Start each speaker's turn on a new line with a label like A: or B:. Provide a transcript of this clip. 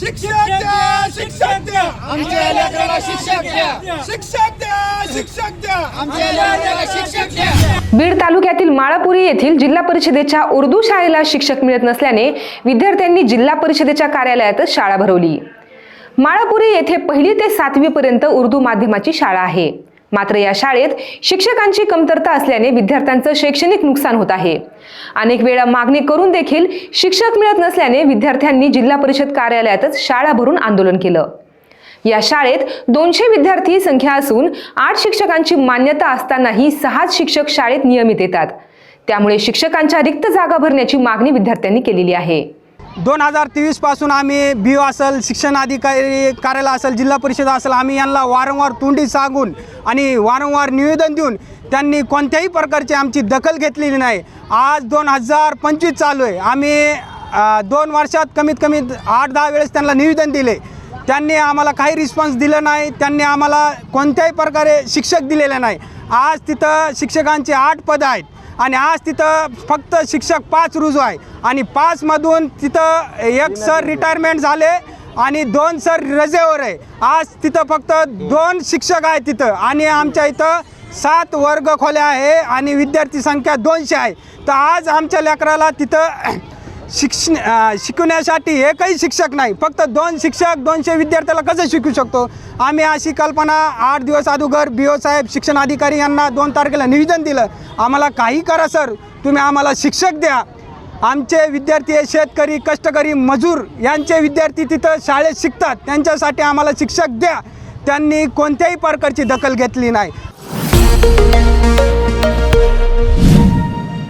A: शिक्षक द्या शिक्षक द्या.
B: आमच्या लेकराला शिक्षक द्या.
A: शिक्षक द्या शिक्षक द्या.
B: आमच्या लेकराला शिक्षक द्या.
C: बीड तालुक्यातील माळापुरी येथील जिल्हा परिषदेच्या उर्दू शाळेला शिक्षक मिळत नसल्याने विद्यार्थ्यांनी जिल्हा परिषदेच्या कार्यालयातच शाळा भरवली. माळापुरी येथे पहिली ते सातवी पर्यंत उर्दू माध्यमाची शाळा आहे. मात्र या शाळेत शिक्षकांची कमतरता असल्याने विद्यार्थ्यांचं शैक्षणिक नुकसान होत आहे. अनेक वेळा मागणी करून देखील शिक्षक मिळत नसल्याने विद्यार्थ्यांनी जिल्हा परिषद कार्यालयातच शाळा भरून आंदोलन केलं. या शाळेत दोनशे विद्यार्थी संख्या असून आठ शिक्षकांची मान्यता असतानाही सहाच शिक्षक शाळेत नियमित येतात. त्यामुळे शिक्षकांच्या रिक्त जागा भरण्याची मागणी विद्यार्थ्यांनी केलेली आहे.
D: दोन हजार तेवीसपासून आम्ही बी ओ असेल शिक्षण अधिकारी कार्यालय असेल जिल्हा परिषद असेल आम्ही यांना वारंवार तोंडी सांगून आणि वारंवार निवेदन देऊन त्यांनी कोणत्याही प्रकारची आमची दखल घेतलेली नाही. आज दोन हजार पंचवीस चालू आहे. आम्ही दोन वर्षात कमीत कमी आठ दहा वेळेस त्यांना निवेदन दिले. त्यांनी आम्हाला काही रिस्पॉन्स दिलं नाही त्यांनी आम्हाला कोणत्याही प्रकारे शिक्षक दिलेले नाही. आज तिथं शिक्षकांचे आठ पदं आहेत आणि आज तिथं फक्त शिक्षक पाच रुजू आहे. आणि पाचमधून तिथं एक सर रिटायरमेंट झाले आणि दोन सर रजेवर आहे. आज तिथं फक्त दोन शिक्षक आहेत तिथं आणि आमच्या इथं सात वर्ग खोल्या आहे आणि विद्यार्थी संख्या दोनशे आहे. तर आज आमच्या लेकराला तिथं शिक्षण शिकवण्यासाठी शिकवण्यासाठी एकही शिक्षक नाही. फक्त दोन शिक्षक दोनशे विद्यार्थ्याला कसं शिकू शकतो? आम्ही अशी कल्पना आठ दिवस अगोदर बी ओ साहेब शिक्षण अधिकारी यांना दोन तारखेला निवेदन दिलं. आम्हाला काही करा सर. तुम्ही आम्हाला शिक्षक द्या. आमचे विद्यार्थी हे शेतकरी कष्टकरी मजूर यांचे विद्यार्थी तिथं शाळेत शिकतात. त्यांच्यासाठी आम्हाला शिक्षक द्या. त्यांनी कोणत्याही प्रकारची दखल घेतली नाही.